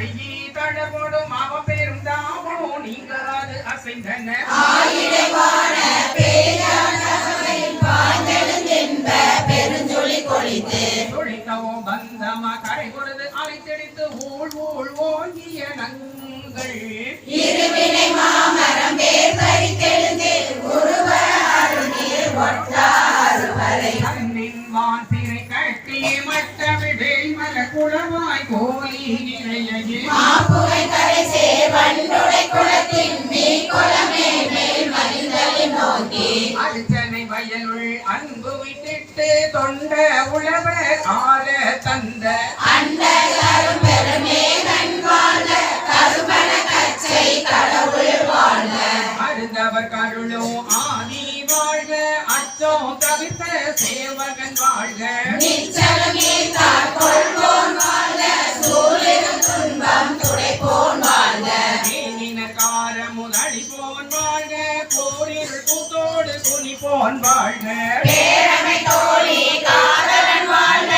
கருகி தளர்வோடும் அவ பெரும் தாபமோ நீங்களாது அசைந்தன. ஆயிடைவான பேரான சமையில் மாமரம் வேர் பறித்தெழுந்தில் ஒருவர் அருநீர் ஒட்டாறு வரை கண்ணின் வாசிரை கட்டி மட்டம் வேய்மல குளமாய் கோலி நிறைய மாப்புகை கரை சேர் குளத்தின் மீன் குளமே மேல் மனிதனை நோக்கி அர்ச்சனை வயலுள் அன்பு விட்டிட்டு தொண்ட ஆள தந்த அண்ட வாழ்க கருமண கச்சை கடவுள் கருளும் ஆதி வாழ்க தவிர்த்த சேவகன் வாழ்க நிச்சலமே போன் வாழ்க போரில் கூத்தோடு துணி போன் வாழ்க பேரமை தோழி காதலன் வாழ்க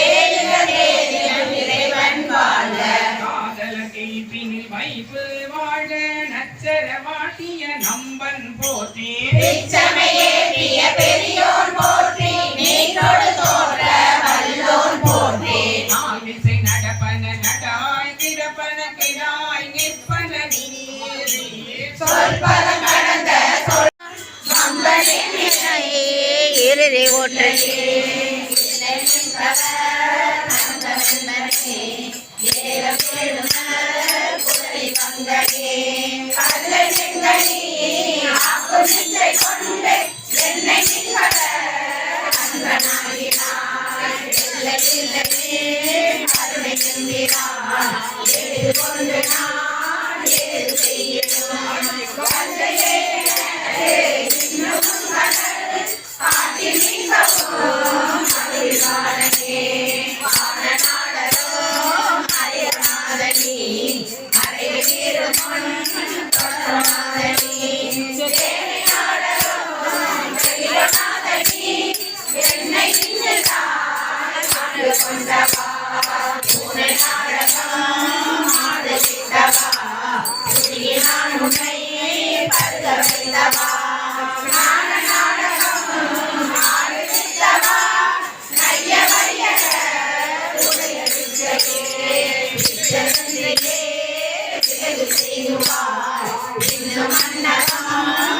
ஏழுக தேதிகள் இறைவன் வாழ்க. காதல கைப்பினில் வைப்பு வாழ்க நச்சர வாட்டிய நம்பன் போற்றி. பிச்சமையேற்றிய பெரியோன் போற்றி நீட்டோடு தோன்ற வல்லோன் போற்றி. நாவிசை நடப்பன நடாய் கிடப்பன கிடாய் சொல்பதம் கடந்த everything you are. Give them a nice home.